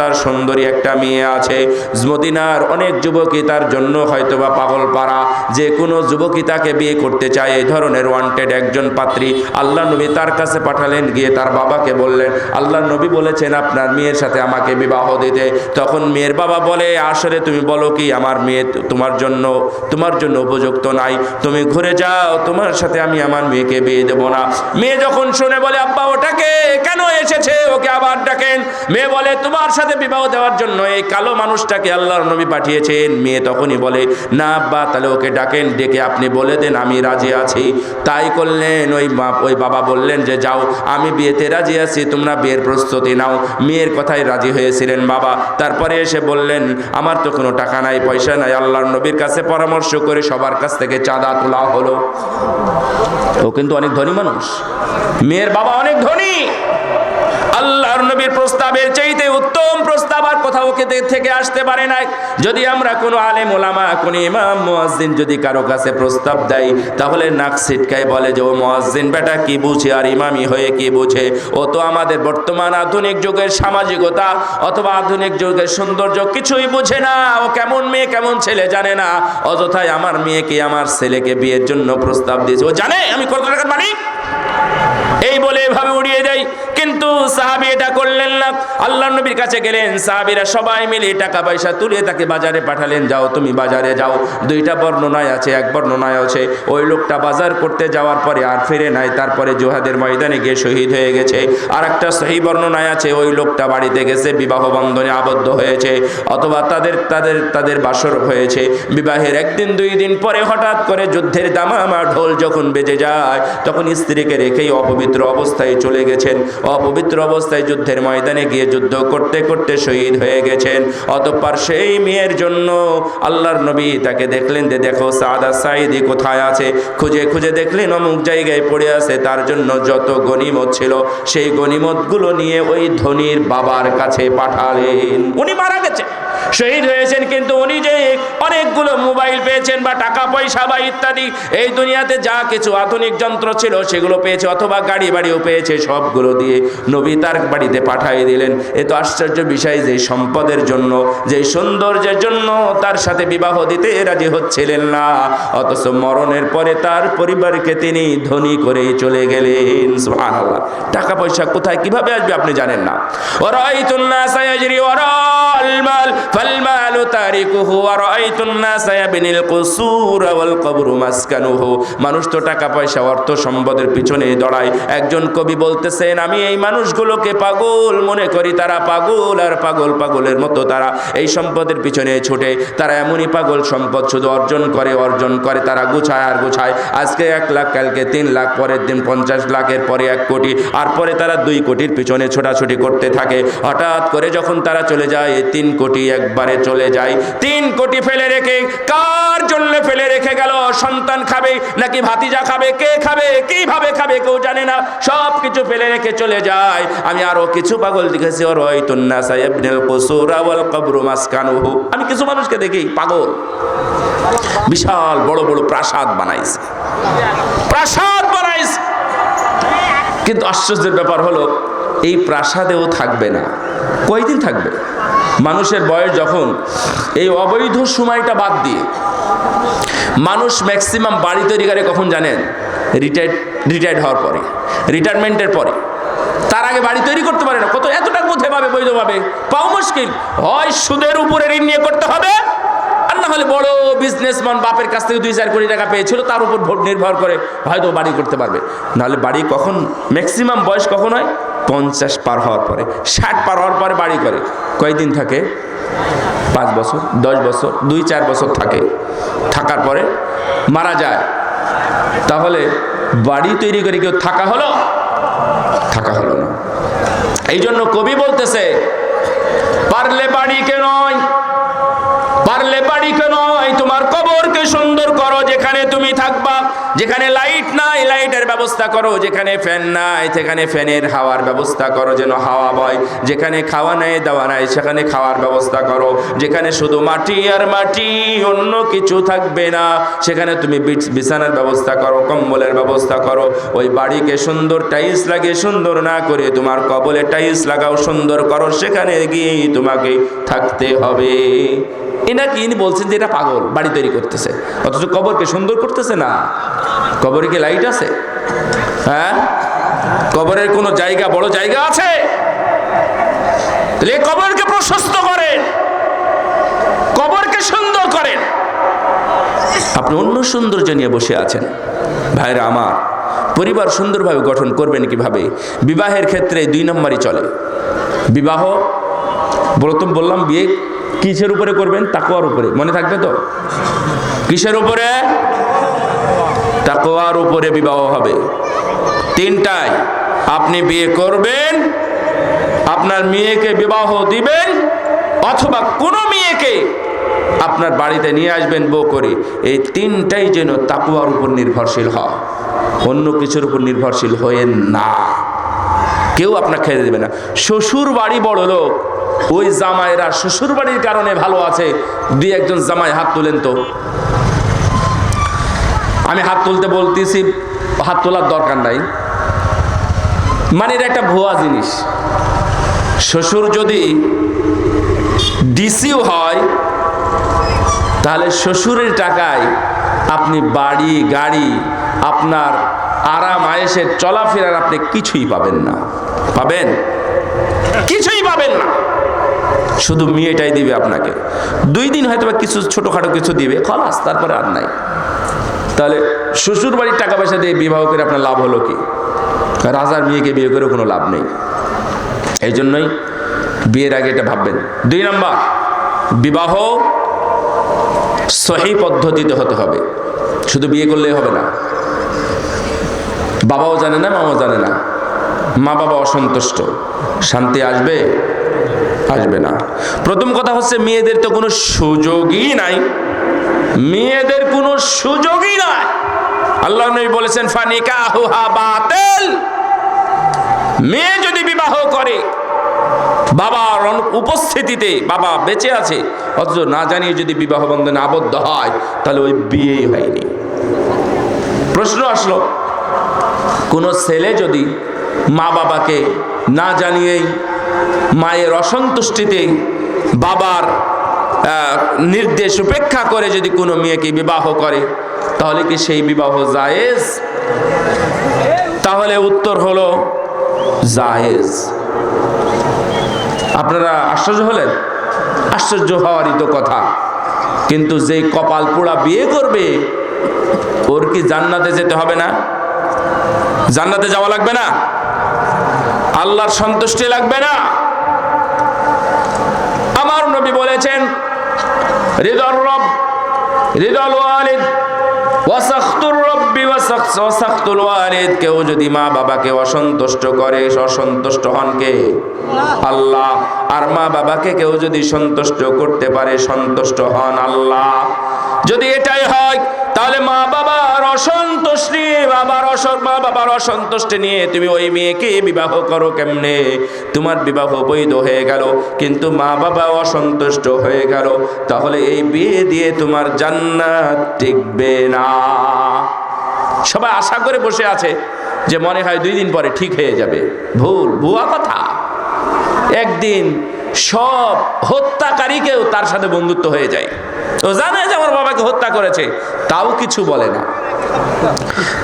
তার সুন্দরী একটা মেয়ে আছে। মদিনার অনেক যুবকই তার জন্য হয়তোবা পাগল পাড়া যে কোনো যুবকই তাকে বিয়ে করতে চায়, এই ধরনের ওয়ান্টেড একজন পাত্রী। আল্লাহ নবী তার কাছে পাঠালেন, গিয়ে তার বাবাকে বললেন, আল্লাহ নবী বলেছেন আপনার মেয়ের সাথে আমাকে বিবাহ দিতে। তখন মেয়ের বাবা বলে আসলে তুমি বলো কি, আমার মেয়ে তোমার জন্য তোমার জন্য উপযুক্ত নাই। তুমি ঘুরে যাও, তোমার সাথে আমি আমার মেয়েকে বিয়ে দেবো না। মেয়ে যখন শুনে বলে, আব্বা, ওটাকে কেন এসেছে? ওকে আবার ডাকেন। মেয়ে বলে, তোমার সাথে বিবাহ দেওয়ার জন্য এই কালো মানুষটাকে আল্লাহর নবী পাঠিয়েছেন। মেয়ে তখনই বলে, না আব্বা, তাহলে ওকে ডাকেন, ডেকে আপনি বলে দেন, আমি রাজি আছি। তাই করলেন, ওই ওই বাবা বললেন যে, যাও, আমি বিয়েতে রাজি আছি, তোমরা বিয়ের প্রস্তুতি নাও। মেয়ের কথায় রাজি হয়েছিলেন বাবা। তারপরে এসে বললেন, আমার তো কোনো টাকা নাই, পয়সা নাই, আল্লাহর নবীর কাছে পরামর্শ করে সবার কাছ থেকে চাঁদা তোলা হলো। ও কিন্তু অনেক ধনী মানুষ। মেয়ের বাবা অনেক ধনী। আল্লাহর নবীর প্রস্তাবের চাইতে উত্তম প্রস্তাব আর কোথাও থেকে আসতে পারে না যদি আমরা কোনো আলেম, ওলামা, কোন ইমাম, মুয়াজ্জিন যদি কারও কাছে প্রস্তাব দেয় তাহলে নাক ছিটকায় বলে যে, ও মুয়াজ্জিন বেটা, কি বুঝে? আর ইমামি হয়ে কি বুঝে? ও তো আমাদের বর্তমান আধুনিক যুগের সামাজিকতা অথবা আধুনিক যুগের সৌন্দর্য কিছুই বুঝে না। ও কেমন মেয়ে, কেমন ছেলে জানে না। অযথায় আমার মেয়েকে, আমার ছেলেকে বিয়ের জন্য প্রস্তাব দিয়েছে। ও জানে? আমি কত টাকার মালিক এই বলে এভাবে দেয় কিন্তু সাহাবি এটা করলেন না। আল্লাহ নবীর কাছে গেলেন, সাহাবিরা সবাই মিলে টাকা পয়সা তুলে তাকে বাজারে পাঠালেন, যাও তুমি বাজারে যাও, দুইটা বর্ণনায় আছে, এক বর্ণনায় আছে, ওই লোকটা বাজার করতে যাওয়ার পরে আর ফিরে নাই, তারপরে জোহাদের ময়দানে গিয়ে শহীদ হয়ে গেছে। আর একটা সহি বর্ণনায় আছে, ওই লোকটা বাড়িতে গেছে, বিবাহ বন্ধনে আবদ্ধ হয়েছে, অথবা তাদের তাদের তাদের বাসর হয়েছে। বিবাহের একদিন, দুই দিন পরে হঠাৎ করে যুদ্ধের দামামা ঢোল যখন বেজে যায়, তখন স্ত্রীকে রেখেই অপবিত্র অবস্থায় চলে গেছেন। অপবিত্র অবস্থায় যুদ্ধের ময়দানে গিয়ে যুদ্ধ করতে করতে শহীদ হয়ে গেছেন। অতঃপর সেই মেয়ের জন্য আল্লাহর নবী তাকে দেখলেন যে, দেখো, সাদা সাইদি কোথায় আছে? খুঁজে খুঁজে দেখলেন, অমুক জায়গায় পড়ে আছে, তার জন্য যত গনিমত ছিল, সেই গনিমতগুলো নিয়ে ওই ধনির বাবার কাছে পাঠালেন। উনি মারা গেছে। শহীদ হয়েছেন কিন্তু উনি যে অনেকগুলো মোবাইল পেয়েছেন বা টাকা, পয়সা বা ইত্যাদি, এই দুনিয়াতে যা কিছু আধুনিক যন্ত্র ছিল সেগুলো পেয়েছে অথবা গাড়ি বাড়িও পেয়েছে, সবগুলো দিয়ে নবী তার বাড়িতে পাঠিয়ে দিলেন। এ তো আশ্চর্য বিষয় যে সম্পদের জন্য, যে সৌন্দর্যের জন্য তার সাথে বিবাহ দিতে রাজি হচ্ছিলেন না। অথচ মরণের পরে তার পরিবারকে তিনি ধনী করে চলে গেলেন। সুবহানাল্লাহ। টাকা পয়সা কোথায়, কীভাবে আসবে আপনি জানেন না। ওরাইতুন নাসা ইয়াজরি ওয়ারাল মাল, ফাল তারিকুহু। ওয়ারাইতুন নাসা ইয়াবনিল কুসুর ওয়াল কবরু মাসকানুহু। মানুষ তো টাকা পয়সা, অর্থ সম্পদের পিছনে দৌড়ায়। একজন কবি বলতেছেন, আমি এই মানুষগুলোকে পাগল মনে করি, তারা পাগল আর পাগল পাগলের মতো তারা এই সম্পদের পিছনে ছুটে, তারা এমনই পাগল সম্পদ শুধু অর্জন করে অর্জন করে, তারা গুছায় আর গুছায়। আজকে এক লাখ, কালকে তিন লাখ, পরের দিন পঞ্চাশ লাখের পরে এক কোটি, আর পরে তারা দুই কোটির পিছনে ছোটাছুটি করতে থাকে। হঠাৎ করে যখন তারা চলে যায়, এই তিন কোটি একবারে চলে যায়। তিন কোটি ফেলে রেখে কার জন্য ফেলে রেখে গেল? সন্তান খাবে নাকি ভাতিজা খাবে? কে খাবে? কীভাবে খাবে? কেউ জানে না। সব কিছু ফেলে রেখে চলে যায়। আমি কিছু পাগল দেখেছি আমি কিছু মানুষকে দেখি, পাগল। বিশাল বড় বড় প্রাসাদ বানাইছে। প্রাসাদ বানাইছে। কিন্তু আশ্চর্যের ব্যাপার হলো, এই প্রাসাদেও থাকবে না। কয়দিন থাকবে? মানুষের বয়স যখন এই অবৈধ সময়টা বাদ দিয়ে, মানুষ ম্যাক্সিমাম বাড়ি তৈরি করে কখন জানেন? রিটায়ার্ড রিটায়ার্ড হওয়ার পরে, রিটায়ারমেন্টের পরে। তার আগে বাড়ি তৈরি করতে পারে না। কত এতটা কোথায় পাবে বৈধভাবে। পাও মুশকিল। হয় সুদের উপরে ঋণ নিয়ে করতে হবে, আর না হলে বড় বিজনেসম্যান বাপের কাছ থেকে দুই চার কোটি টাকা পেয়েছিল, তার উপর ভোট নির্ভর করে হয়তো বাড়ি করতে পারবে। নাহলে বাড়ি কখন ম্যাক্সিমাম বয়স কখন হয়? পঞ্চাশ পার হওয়ার পরে, ষাট পার হওয়ার পরে বাড়ি করে। কয়দিন থাকে? পাঁচ বছর, দশ বছর, দুই চার বছর থাকে। থাকার পরে মারা যায়। তাহলে বাড়ি তৈরি করে কেউ থাকা হলো? থাকা হলো না। এই জন্য কবি বলতেছে, পারলে বাড়িকে নয়, পারলে বাড়িকে নয়, তোমার কবরকে সুন্দর করো যেখানে তুমি থাকবা। যেখানে লাইট নাই, লাইটের ব্যবস্থা করো। যেখানে ফ্যান নাই, সেখানে ফ্যানের হাওয়ার ব্যবস্থা করো, যেন হাওয়া বয়। যেখানে খাওয়া নাই, দাওয়া নাই, সেখানে খাওয়ার ব্যবস্থা করো। যেখানে শুধু মাটি আর মাটি, অন্য কিছু থাকবে না, সেখানে তুমি বিছানার ব্যবস্থা করো, কম্বলের ব্যবস্থা করো। ওই বাড়িকে সুন্দর টাইলস লাগিয়ে, সুন্দর না করে তোমার কবলে টাইলস লাগাও, সুন্দর করো। সেখানে গিয়ে তোমাকে থাকতে হবে। এনাকে ইনি বলছেন যে এটা পাগল, বাড়ি তৈরি করতেছে। অথচ কবরকে সুন্দর করতেছে না। কবরে কি লাইট আছে? হ্যাঁ? কবরের কোনো জায়গা, বড় জায়গা আছে? কবরকে প্রশস্ত করেন। কবরকে সুন্দর করেন। আপনি অন্য সৌন্দর্য নিয়ে বসে আছেন। ভাইরা আমার, পরিবার সুন্দরভাবে গঠন করবেন কীভাবে? বিবাহের ক্ষেত্রে দুই নম্বরই চলে। বিবাহ, প্রথম বললাম বিয়ে, কিসের উপরে করবেন? তাকোয়ার উপরে। মনে থাকবে তো? কিসের উপরে? তাকোয়ার উপরে বিবাহ হবে। তিনটায়, আপনি বিয়ে করবেন, আপনার মেয়েকে বিবাহ দিবেন, অথবা কোনো মেয়েকে আপনার বাড়িতে নিয়ে আসবেন বউ করে। এই তিনটাই যেন তাকুয়ার উপর নির্ভরশীল হয়। অন্য কিছুর উপর নির্ভরশীল হয়েন না। কেউ আপনার খেতে দেবে না। শ্বশুর বাড়ি বড় লোক, ওই জামাইরা শ্বশুর বাড়ির কারণে ভালো আছে। দুই একজন জামাই হাত তুলেন তো। আমি হাত তুলতে বলতেছি, হাত তোলার দরকার নাই। মানে এটা একটা ভুয়া জিনিস। শ্বশুর যদি ডিসিও হয়, তাহলে শ্বশুরের টাকায় আপনি বাড়ি, গাড়ি, আপনার আরাম, আয়েসের চলাফেরার আপনি কিছুই পাবেন না। পাবেন? কিছুই পাবেন না। শুধু মেয়েটাই দিবে আপনাকে। দুই দিন হয়তো কিছু ছোটোখাটো কিছু দিবে, খলাস, তারপরে আর নাই। তাহলে শ্বশুর বাড়ির টাকা পয়সা দিয়ে বিবাহ করে আপনার লাভ হলো কি? রাজার মেয়েকে বিয়ে করে কোনো লাভ নেই। এই জন্যই বিয়ের আগে এটা ভাববেন। দুই নম্বর, বিবাহ সহি পদ্ধতিতে হতে হবে। শুধু বিয়ে করলেই হবে না। বাবাও জানে না মামাও জানে না। মা বাবা অসন্তুষ্ট। শান্তি আসবে আসবে না। প্রথম কথা হচ্ছে, মেয়েদের তো কোনো সুযোগই নাই। মেয়েদের কোনো সুযোগই নাই আল্লাহ নবী বলেছেন ফানিকা হুহা বাতেল। মেয়ে যদি বিবাহ করে, বাবার উপস্থিতিতে বাবা বেঁচে আছে, অথচ না জানিয়ে যদি বিবাহ বন্ধনে আবদ্ধ হয়, তাহলে ওই বিয়েই হয়নি। প্রশ্ন আসলো, কোনো ছেলে যদি মা বাবাকে না জানিয়েই, মায়ের অসন্তুষ্টিতে বাবার নির্দেশ উপেক্ষা করে যদি কোনো মেয়েকে বিবাহ করে, তাহলে কি সেই বিবাহ জায়েজ? তাহলে উত্তর হলো জায়েজ। আপনারা আশ্চর্য হলেন? আশ্চর্য হওয়ারই তো কথা। কিন্তু যেই কপাল পোড়া বিয়ে করবে, ওর কি জান্নাতে যেতে হবে না? জান্নাতে যাওয়া লাগবে না? আল্লাহর সন্তুষ্টি লাগবে না? আমার নবী বলেছেন হৃদর রব হৃদল ওয়ালিদ। কেউ যদি মা বাবাকে অসন্তুষ্ট করে, অসন্তুষ্ট হন কে? আল্লাহ। আর মা বাবাকে কেউ যদি সন্তুষ্ট করতে পারে, সন্তুষ্ট হন আল্লাহ। যদি এটাই হয় তাহলে মা বাবার অসন্তুষ্টি, বাবার অসর মা বাবার অসন্তুষ্টি নিয়ে তুমি ওই মেয়েকে বিবাহ করো কেমনে? তোমার বিবাহ বৈধ হয়ে গেল, কিন্তু মা বাবা অসন্তুষ্ট হয়ে গেল, তাহলে এই বিয়ে দিয়ে তোমার জান্নাত টিকবে না। সবাই আশা করে বসে আছে যে মনে হয় দুই দিন পরে ঠিক হয়ে যাবে। ভুল, ভুয়া কথা। একদিন সব হত্যাকারীকেও তার সাথে বন্ধুত্ব হয়ে যায়। তো জানে যে আমার বাবাকে হত্যা করেছে। তাও কিছু বলে না।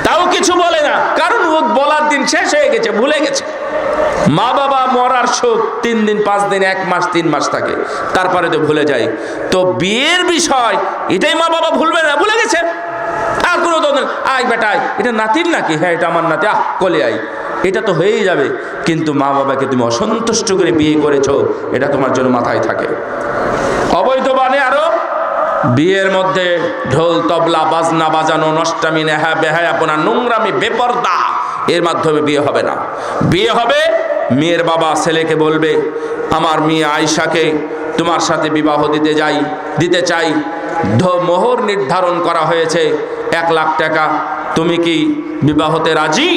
তাও কিছু বলে না। কারণ ও বলার দিন শেষ হয়ে গেছে, ভুলে গেছে। মা বাবা মরার শোক তিন দিন, পাঁচ দিন, এক মাস, তিন মাস থাকে। তারপরে তো ভুলে যায়। তো বিয়ের বিষয়, এটাই মা বাবা ভুলবে না, ভুলে গেছে। আর কোনো তো আয় বেটা, আয়। এটা নাতির নাকি? হ্যাঁ এটা আমার নাতি। আহ, কলে আয়। এটা তো হয়েই যাবে। কিন্তু মা বাবাকে তুমি অসন্তুষ্ট করে বিয়ে করেছ, এটা তোমার জন্য মাথায় থাকে। অবৈধ বিয়ের মধ্যে ঢোল, তবলা, বাজনা বাজানো, নষ্টামি, নেহা, বেহায় আপনার নোংরামি, বেপর্দা, এর মাধ্যমে বিয়ে হবে না। বিয়ে হবে, মেয়ের বাবা ছেলেকে বলবে, আমার মেয়ে আয়সাকে তোমার সাথে বিবাহ দিতে যাই, দিতে চাই। মোহর নির্ধারণ করা হয়েছে, এক লাখ টাকা। তুমি কি বিবাহতে রাজি?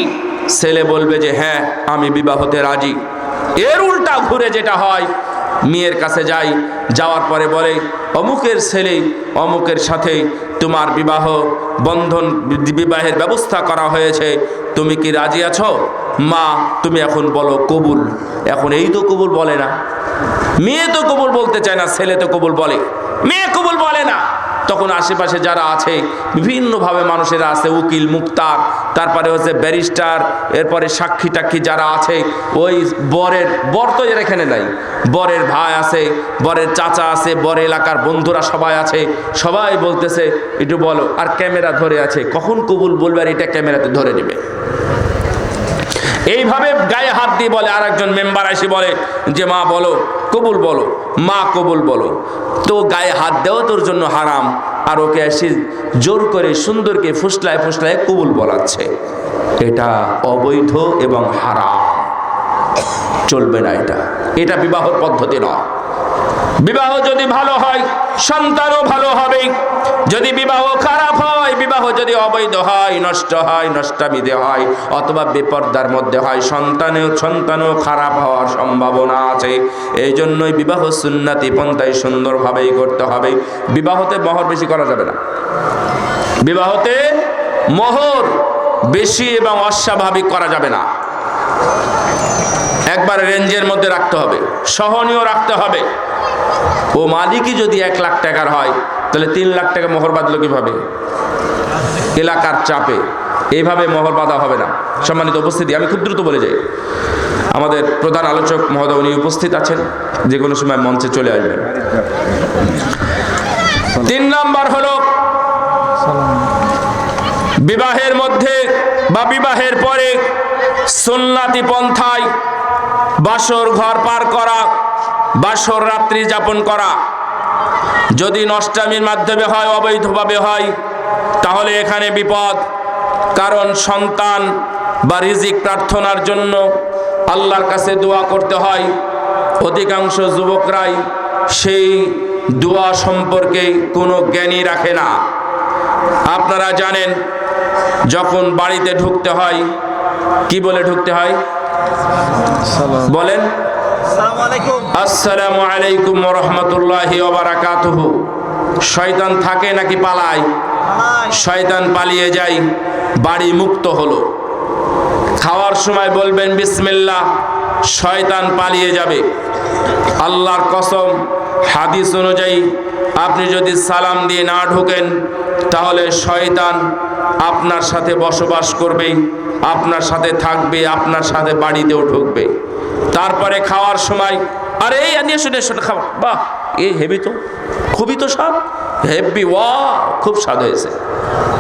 ছেলে বলবে যে হ্যাঁ আমি বিবাহতে রাজি। এর উল্টা ঘুরে যেটা হয় মেয়ের কাছে যাই, যাওয়ার পরে বলে, অমুকের ছেলে, অমুকের সাথে তোমার বিবাহ বন্ধন বিবাহের ব্যবস্থা করা হয়েছে। তুমি কি রাজি আছো? মা, তুমি এখন বলো কবুল। এখন এই তো কবুল বলে না। মেয়ে তো কবুল বলতে চায় না, ছেলে তো কবুল বলে। মেয়ে কবুল বলে না। তখন আশেপাশে যারা আছে, বিভিন্নভাবে মানুষেরা আছে, উকিল, মুক্তার তারপরে হচ্ছে ব্যারিস্টার, এরপরে সাক্ষী টাক্ষী যারা আছে, ওই বরের, বর তো এর এখানে নাই। বরের ভাই আছে, বরের চাচা আছে বর এলাকার বন্ধুরা সবাই আছে, সবাই বলতেছে, একটু বলো, আর ক্যামেরা ধরে আছে, কখন কবুল বলবে, আর এটা ক্যামেরাতে ধরে নেবে? এইভাবে গায়ে হাত দিয়ে বলে আর একজন মেম্বার এসে বলে যে, মা, বলো, কবুল বলো, মা কবুল বলো, তো গায়ে হাত দেওয়া তোর জন্য হারাম। আর ওকে এসে জোর করে সুন্দরকে ফুসলায় ফুসলায় কবুল বলাচ্ছে। এটা অবৈধ এবং হারাম। চলবে না এটা। এটা বিবাহর পদ্ধতি নয়। বিবাহ যদি ভালো হয়, সন্তানও ভালো হবে। যদি বিবাহ খারাপ হয়, বিবাহ যদি অবৈধ হয়, নষ্ট হয়, নষ্টামিতে হয়, অথবা বেপর্দার মধ্যে হয়, সন্তানেও, সন্তানও খারাপ হওয়ার সম্ভাবনা আছে। এই জন্যই বিবাহ সুন্নাতি পন্থায় সুন্দরভাবেই করতে হবে। বিবাহতে মহর বেশি করা যাবে না। বিবাহতে মোহর বেশি এবং অস্বাভাবিক করা যাবে না। একবার রেঞ্জের মধ্যে রাখতে হবে, সহনীয় রাখতে হবে। ও মালিকই যদি এক লাখ টাকার হয়, তাহলে তিন লাখ টাকা মোহর বাঁধলো কীভাবে? এলাকার চাপে। এইভাবে মোহর বাঁধা হবে না। সম্মানিত উপস্থিতি, আমি খুব দ্রুত বলে যাই। আমাদের প্রধান আলোচক মহোদয়, উনি উপস্থিত আছেন। যে কোনো সময় মঞ্চে চলে আসবেন। তিন নম্বর হলো, বিবাহের মধ্যে বা বিবাহের পরে সুন্নাতি পন্থায় বাসর ঘর পার করা, বাসর রাত্রি যাপন করা। যদি নষ্টামির মাধ্যমে হয়, অবৈধভাবে হয়, তাহলে এখানে বিপদ। কারণ সন্তান বা রিজিক প্রার্থনার জন্য আল্লাহর কাছে দোয়া করতে হয়। অধিকাংশ যুবকরাই সেই দোয়া সম্পর্কে কোনো জ্ঞানই রাখে না। আপনারা জানেন, যখন বাড়িতে ঢুকতে হয়, কি বলে ঢুকতে হয়? বলেন আসসালামু আলাইকুম রহমতুল্লাহি ওবারাকাতুহু শয়তান থাকে নাকি পালায়। শয়তান পালিয়ে যায় বাড়ি মুক্ত হলো। খাওয়ার সময় বলবেন বিসমিল্লাহ শয়তান পালিয়ে যাবে। আল্লাহর কসম হাদিস অনুযায়ী আপনি যদি সালাম দিয়ে না ঢোকেন তাহলে শয়তান আপনার সাথে বসবাস করবে। আপনার সাথে থাকবে, আপনার সাথে বাড়িতেও ঢুকবে। তারপরে খাওয়ার সময়, আরে, এই নিয়ে শুনে শুনে খাওয়া বাহ, এ হেবি তো। খুবই তো স্বাদ। হেভি ওয়া খুব স্বাদ হয়েছে।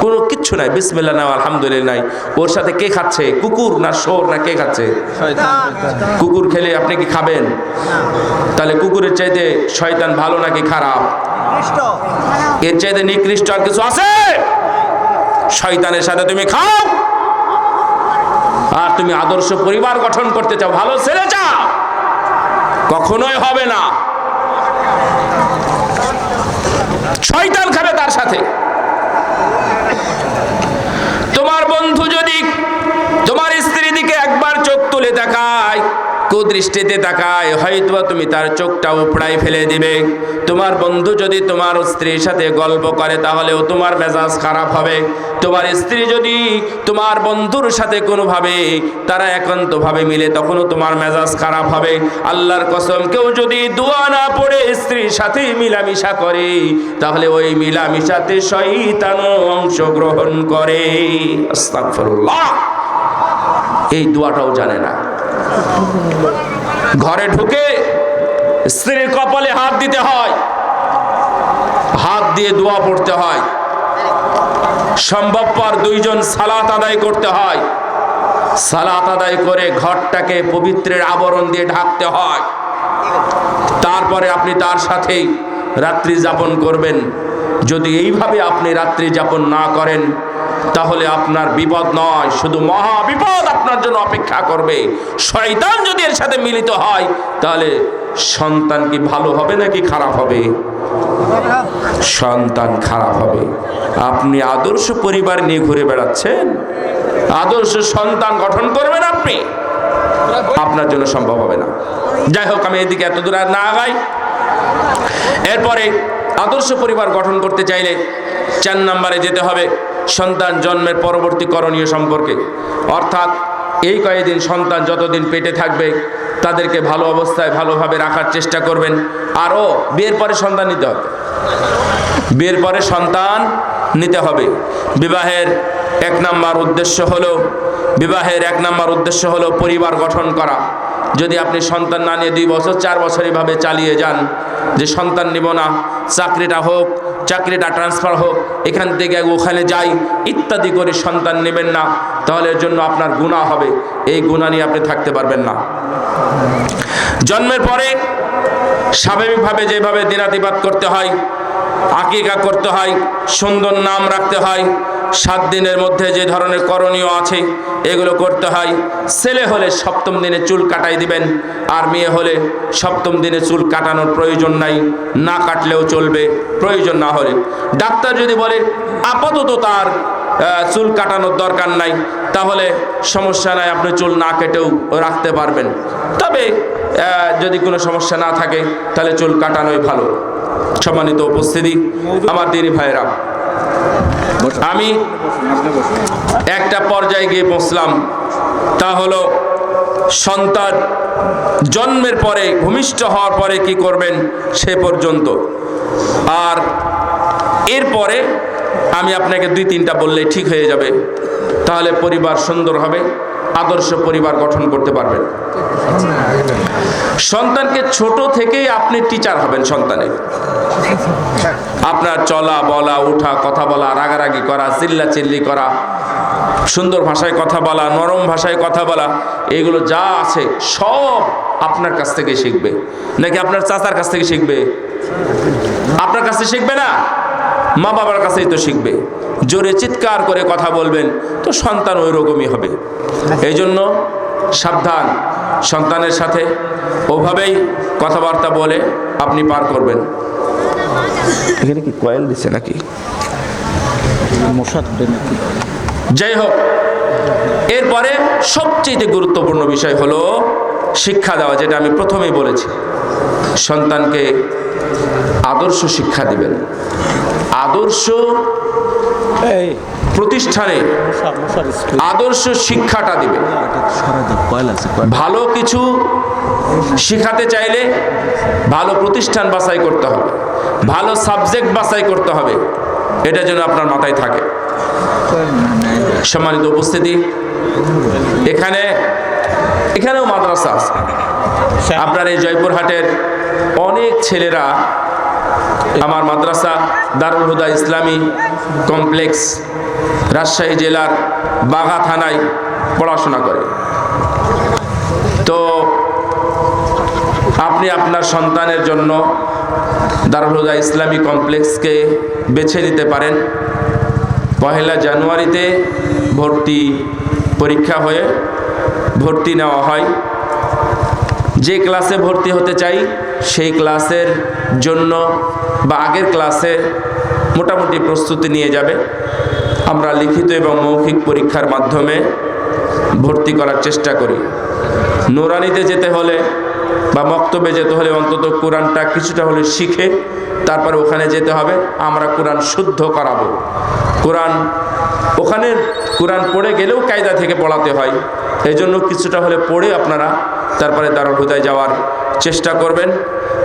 কোনো কিচ্ছু নাই। বিসমিল্লা না আলহামদুলিল্লাহ নাই। ওর সাথে কে খাচ্ছে? কুকুর না শোর না কে খাচ্ছে? কুকুর খেলে আপনি কি খাবেন? তাহলে কুকুরের চাইতে শয়তান ভালো নাকি খারাপ? এর চাইতে নিকৃষ্ট আর কিছু আছে? শয়তানের সাথে তুমি খাও। আর তুমি আদর্শ পরিবার গঠন করতে চাও, ভালো ছেলে চাও, কখনোই হবে না। শয়তান খাবে তার সাথে। তোমার বন্ধু যদি তোমার স্ত্রী দিকে একবার চোখ তুলে তাকায় কুদৃষ্টিতে তাকায় হয়তো তুমি তার চোখটা উপড়াই ফেলে দিবে। তোমার বন্ধু যদি তোমার স্ত্রীর সাথে গল্প করে, তাহলেও তোমার মেজাজ খারাপ হবে। তোমার স্ত্রী যদি তোমার বন্ধুর সাথে কোনোভাবে, তারা একান্তভাবে মিলে, তখনও তোমার মেজাজ খারাপ হবে। আল্লাহর কসম, কেউ যদি দোয়া না পড়ে স্ত্রীর সাথে মিলামিশা করে, তাহলে ওই মিলামিশাতে শয়তানও অংশগ্রহণ করে। আস্তাগফিরুল্লাহ। এই দোয়াটাও জানে না। ঘরে ঢুকে স্ত্রীর কপালে হাত দিতে হয়। হাত দিয়ে দোয়া পড়তে হয়। সম্ভবপর দুইজন সালাত আদায় করতে হয়। সালাত আদায় করে ঘরটাকে পবিত্রের আবরণ দিয়ে ঢাকতে হয়। তারপরে আপনি তার সাথেই রাত্রি যাপন করবেন। যদি এইভাবে আপনি রাত্রি যাপন না করেন তাহলে আপনার বিপদ নয়, শুধু মহা বিপদ আপনার জন্য অপেক্ষা করবে। শয়তান যদি এর সাথে মিলিত হয়, তাহলে সন্তান কি ভালো হবে নাকি খারাপ হবে? সন্তান খারাপ হবে। আপনি আদর্শ পরিবার নিয়ে ঘুরে বেড়াচ্ছেন? আদর্শ সন্তান গঠন করবেন আপনি? আপনার জন্য সম্ভব হবে না। যাই হোক, আমি এদিকে এত দূর আর না আগাই। এরপরে আদর্শ পরিবার গঠন করতে চাইলে চার নম্বরে যেতে হবে। সন্তান জন্মের পরবর্তী করণীয় সম্পর্কে। অর্থাৎ এই কয়েকদিন সন্তান যতদিন পেটে থাকবে, তাদেরকে ভালো অবস্থায় ভালোভাবে রাখার চেষ্টা করবেন। আরও বিয়ের পরে সন্তান নিতে হবে। বিয়ের পরে সন্তান নিতে হবে। বিবাহের এক নাম্বার উদ্দেশ্য হলো, বিবাহের এক নাম্বার উদ্দেশ্য হলো পরিবার গঠন করা। যদি আপনি সন্তান না নিয়ে দুই বছর, চার বছর এইভাবে চালিয়ে যান, যে সন্তান নিব না, চাকরিটা হোক চাকরিটা ট্রান্সফার হোক, এখান থেকে ওখানে যাই, ইত্যাদি করে সন্তান নেবেন না, তাহলে এর জন্য আপনার গুণা হবে। এই গুণা নিয়ে আপনি থাকতে পারবেন না। জন্মের পরে স্বাভাবিকভাবে যেভাবে দিনাতিপাত করতে হয়, আকিকা করতে হয়, সুন্দর নাম রাখতে হয় সাত দিনের মধ্যে যে ধরনের করণীয় আছে, এগুলো করতে হয়। ছেলে হলে সপ্তম দিনে চুল কাটাই দিবেন, আর মেয়ে হলে সপ্তম দিনে চুল কাটানোর প্রয়োজন নাই, না কাটলেও চলবে, প্রয়োজন না হলে। ডাক্তার যদি বলে, আপাতত তার চুল কাটানোর দরকার নাই, তাহলে সমস্যা নাই, আপনি চুল না কেটেও রাখতে পারবেন। তবে যদি কোনো সমস্যা না থাকে, তাহলে চুল কাটানোই ভালো। সম্মানিত উপস্থিতি, আমার দিনী ভাইরা আমি একটা পর্যায়ে গিয়ে পৌঁছলাম তা হলো, সন্তান জন্মের পরে, ভূমিষ্ঠ হওয়ার পরে কি করবেন সে পর্যন্ত। আর এরপরে আমি আপনাকে দুই তিনটা বললে ঠিক হয়ে যাবে। তাহলে পরিবার সুন্দর হবে, আদর্শ পরিবার গঠন করতে পারবেন। সন্তানকে ছোট থেকেই আপনি টিচার হবেন সন্তানের আপনার চলা, বলা, উঠা, কথা বলা, রাগারাগি করা, চিল্লা চিল্লি করা, সুন্দর ভাষায় কথা বলা, নরম ভাষায় কথা বলা, এগুলো যা আছে সব আপনার কাছ থেকে শিখবে। নাকি আপনার চাচার কাছ থেকে শিখবে? আপনার কাছে শিখবে না? মা বাবার কাছেই তো শিখবে। জোরে চিৎকার করে কথা বলবেন, তো সন্তান ওই রকমই হবে। এই জন্য সাবধান। সন্তানের সাথে ওভাবেই কথাবার্তা বলে আপনি পার করবেন। এখানে কি কয়েল দিচ্ছে নাকি? যাই হোক এরপরে সবচেয়ে গুরুত্বপূর্ণ বিষয় হলো শিক্ষা দেওয়া যেটা আমি প্রথমেই বলেছি। সন্তানকে আদর্শ শিক্ষা দিবেন। আদর্শ এই প্রতিষ্ঠানে আদর্শ শিক্ষাটা কয়েল ভালো কিছু শেখাতে চাইলে ভালো প্রতিষ্ঠান বাছাই করতে হবে। ভালো সাবজেক্ট বাছাই করতে হবে। এটা যেন আপনার মাথায় থাকে। সম্মানিত উপস্থিতি, এখানে, এখানেও মাদ্রাসা আছে। আপনার এই জয়পুরহাটের অনেক ছেলেরা আমার মাদ্রাসা দারুল হুদা ইসলামী কমপ্লেক্স রাজশাহী জেলার বাঘা থানায় পড়াশোনা করে। তো আপনি আপনার সন্তানের জন্য দারুল ইসলামী কমপ্লেক্সকে বেছে নিতে পারেন। পহেলা জানুয়ারিতে ভর্তি পরীক্ষা হয়ে ভর্তি নেওয়া হয়। যে ক্লাসে ভর্তি হতে চাই, সেই ক্লাসের জন্য বা আগের ক্লাসে মোটামুটি প্রস্তুতি নিয়ে যাবে। আমরা লিখিত এবং মৌখিক পরীক্ষার মাধ্যমে ভর্তি করার চেষ্টা করি। নোরানিতে যেতে হলে বা মক্তবে যেতে হলে অন্তত কোরআনটা কিছুটা হলে শিখে তারপরে ওখানে যেতে হবে, আমরা কোরআন শুদ্ধ করাবো। কোরআন, ওখানে কোরআন পড়ে গেলেও কায়দা থেকে পড়াতে হয় এই জন্য কিছুটা হলে পড়ে আপনারা তারপরে দারুল হুদায় যাওয়ার চেষ্টা করবেন।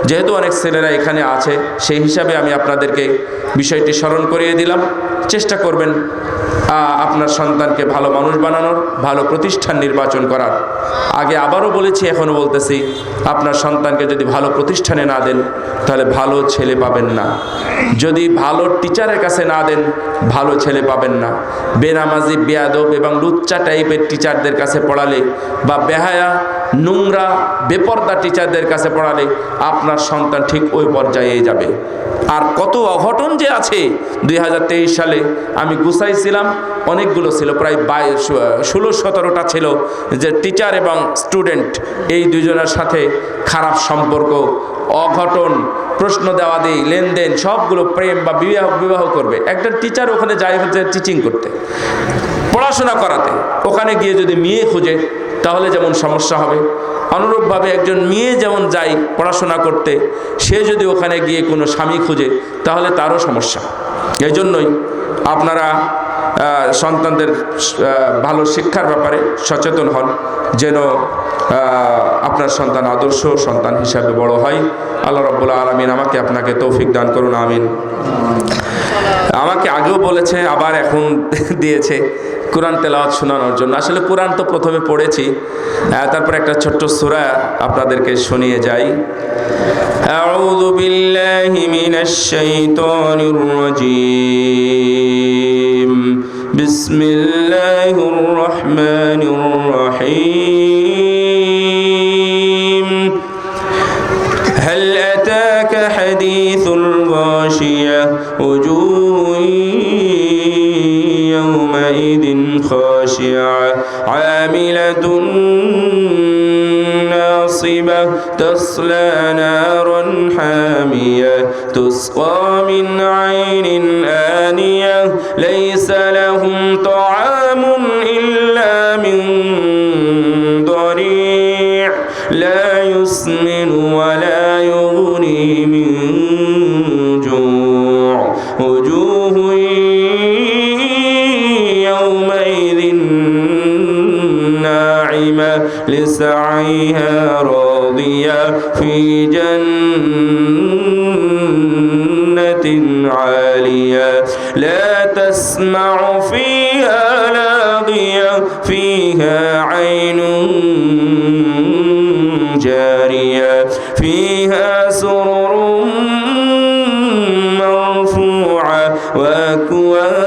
যেহেতু অনেক ছেলেরা এখানে আছে, সেই হিসাবে আমি আপনাদেরকে বিষয়টি স্মরণ করিয়ে দিলাম। চেষ্টা করবেন আপনার সন্তানকে ভালো মানুষ বানানোর, ভালো প্রতিষ্ঠান নির্বাচন করার। আগে আবারও বলেছি, এখনও বলতেছি, আপনার সন্তানকে যদি ভালো প্রতিষ্ঠানে না দেন, তাহলে ভালো ছেলে পাবেন না। যদি ভালো টিচারের কাছে না দেন, ভালো ছেলে পাবেন না। বেনামাজি, বেয়াদব এবং লুচ্চা টাইপের টিচারদের কাছে পড়ালে বা বেহায়া, নোংরা, বেপর্দা টিচারদের কাছে পড়ালে আপনার সন্তান ঠিক ওই পর্যায়ে যাবে। আর কত অঘটন যে আছে দু হাজার তেইশ সালে আমি গুছাইছিলাম অনেকগুলো ছিল, প্রায় বাই ষোলো সতেরোটা ছিল যে টিচার এবং স্টুডেন্ট এই দুজনের সাথে খারাপ সম্পর্ক, অঘটন, প্রশ্ন দেওয়া দিই লেনদেন, সবগুলো প্রেম বা বিবাহ বিবাহ করবে। একটা টিচার ওখানে যায় হচ্ছে টিচিং করতে, পড়াশোনা করাতে। ওখানে গিয়ে যদি মেয়ে খুঁজে, তাহলে যেমন সমস্যা হবে। অনুরূপভাবে একজন মেয়ে যেমন যায় পড়াশোনা করতে, সে যদি ওখানে গিয়ে কোনো স্বামী খুঁজে, তাহলে তারও সমস্যা। এই জন্যই আপনারা সন্তানদের আহ, ভালো শিক্ষার ব্যাপারে সচেতন হন যেন আহ, আপনার সন্তান আদর্শ সন্তান হিসাবে বড় হয় আল্লাহ রব্বুল্লা আলমিন আমাকে আপনাকে তৌফিক দান করুন আমিন আমাকে আগেও বলেছে আবার এখন দিয়েছে কোরআন তেলাওয়াত শোনানোর জন্য আসলে কোরআন তো প্রথমে পড়েছি আহ, তারপর একটা ছোট্ট সূরা আপনাদেরকে শুনিয়ে যাই أعوذ بالله من الشيطان الرجيم بسم الله الرحمن الرحيم. هل أتاك حديث الغاشية؟ وجوه يومئذ خاشعة. عاملة ناصبة. تصلى نارا حامية. تسقى من عين آنية. ليس وأكواب